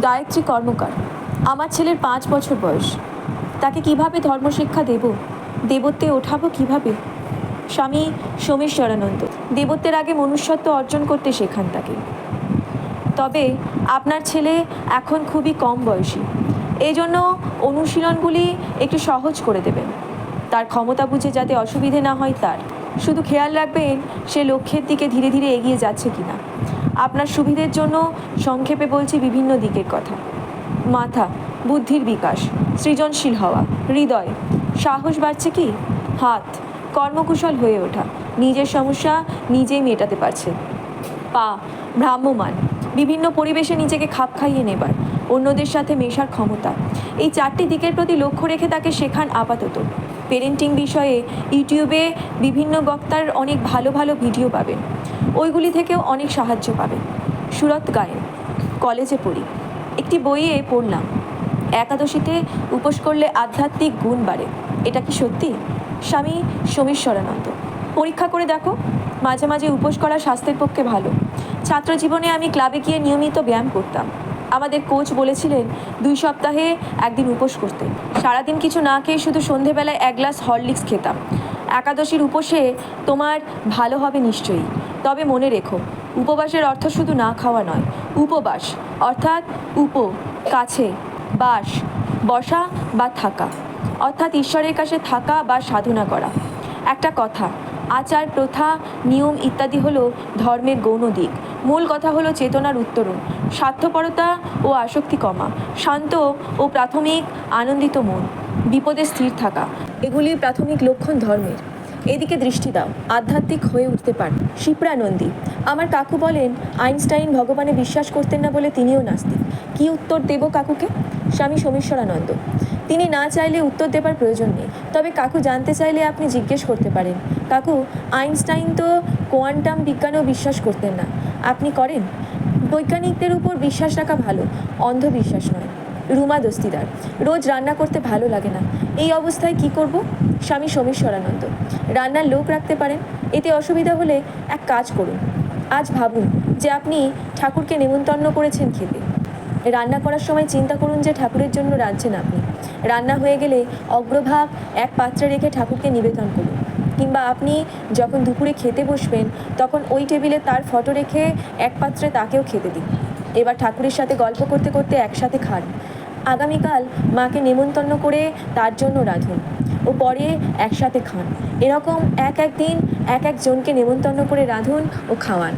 গায়ত্রী কর্মকার। আমার ছেলের পাঁচ বছর বয়স। তাকে কীভাবে ধর্মশিক্ষা দেব? দেবত্বে ওঠাবো কীভাবে? স্বামী সোমেশ্বরানন্দ দেবত্বের আগে মনুষ্যত্ব অর্জন করতে শেখান তাকে। তবে আপনার ছেলে এখন খুবই কম বয়সী। এই জন্য অনুশীলনগুলি একটু সহজ করে দেবেন। তার ক্ষমতা বুঝে যাতে অসুবিধে না হয় তার। শুধু খেয়াল রাখবেন সে লক্ষ্যের দিকে ধীরে ধীরে এগিয়ে যাচ্ছে কিনা। আপনার সুবিধের জন্য সংক্ষেপে বলছি বিভিন্ন দিকের কথা। মাথা, বুদ্ধির বিকাশ, সৃজনশীল হওয়া, হৃদয়, সাহস বাড়ছে কি? হাত, কর্মকুশল হয়ে ওঠা, নিজের সমস্যা নিজেই মেটাতে পারছে। পা ভ্রাম্যমান বিভিন্ন পরিবেশে নিজেকে খাপ খাইয়ে নেবার, অন্যদের সাথে মেশার ক্ষমতা। এই চারটি দিকের প্রতি লক্ষ্য রেখে তাকে শেখান আপাতত। পেরেন্টিং বিষয়ে ইউটিউবে বিভিন্ন বক্তার অনেক ভালো ভালো ভিডিও পাবেন। ওইগুলি থেকেও অনেক সাহায্য পাবেন। সুরত গায়েন, কলেজে পড়ি। একটি বইয়ে পড়লাম, একাদশীতে উপোস করলে আধ্যাত্মিক গুণ বাড়ে। এটা কি সত্যি? স্বামী সোমেশ্বরানন্দ। পরীক্ষা করে দেখো, মাঝে মাঝে উপোস করা স্বাস্থ্যের পক্ষে ভালো। ছাত্র জীবনে আমি ক্লাবে গিয়ে নিয়মিত ব্যায়াম করতাম। আমাদের কোচ বলেছিলেন, দুই সপ্তাহে একদিন উপোস করতে। সারাদিন কিছু না খেয়ে শুধু সন্ধেবেলায় এক গ্লাস হরলিক্স খেতাম। একাদশীর উপোসে তোমার ভালো হবে নিশ্চয়ই। তবে মনে রেখো, উপবাসের অর্থ শুধু না খাওয়া নয়, উপবাস অর্থাৎ উপ, কাছে, বাস, বসা বা থাকা। অর্থাৎ ঈশ্বরের কাছে থাকা বা সাধনা করা। একটা কথা আচার, প্রথা, নিয়ম ইত্যাদি হলো ধর্মের গৌণ দিক। মূল কথা হলো চেতনার উত্তরণ। স্বার্থপরতা ও আসক্তি কমা। শান্ত ও প্রাথমিক আনন্দিত মন। বিপদে স্থির থাকা। এগুলি প্রাথমিক লক্ষণ ধর্মের। এদিকে দৃষ্টি দাও। আধ্যাত্মিক হয়ে উঠতে পার। শিপ্রানন্দী। আমার কাকু বলেন, আইনস্টাইন ভগবানে বিশ্বাস করতেন না বলে তিনিও নাস্তিক। কি উত্তর দেব কাকুকে? স্বামী সোমেশ্বরানন্দ। তিনি না চাইলে উত্তর দেবার প্রয়োজন নেই। তবে কাকু জানতে চাইলে আপনি জিজ্ঞেস করতে পারেন। কাকু, আইনস্টাইন তো কোয়ান্টাম বিজ্ঞানেও বিশ্বাস করতেন না। আপনি করেন? বৈজ্ঞানিকদের উপর বিশ্বাস রাখা ভালো, অন্ধবিশ্বাস নয়। রুমা দস্তিদার, রোজ রান্না করতে ভালো লাগে না। এই অবস্থায় কি করব? স্বামী সোমেশ্বরানন্দ, রান্নার লোক রাখতে পারেন? এতে অসুবিধা হলে এক কাজ করুন। আজ ভাবুন যে আপনি ঠাকুরকে নেমন্তন্ন করেছেন খেতে। রান্না করার সময় চিন্তা করুন যে ঠাকুরের জন্য রাঁধছেন আপনি। রান্না হয়ে গেলে অগ্রভাগ এক পাত্রে রেখে ঠাকুরকে নিবেদন করুন। কিংবা আপনি যখন দুপুরে খেতে বসবেন, তখন ওই টেবিলে তার ফটো রেখে এক পাত্রে তাকেও খেতে দিন। এবার ঠাকুরের সাথে গল্প করতে করতে একসাথে খান। আগামীকাল মাকে নেমন্তন্ন করে তার জন্য রাঁধুন ও পরে একসাথে খান। এরকম এক এক দিন এক একজনকে নেমন্তন্ন করে রাঁধুন ও খাওয়ান।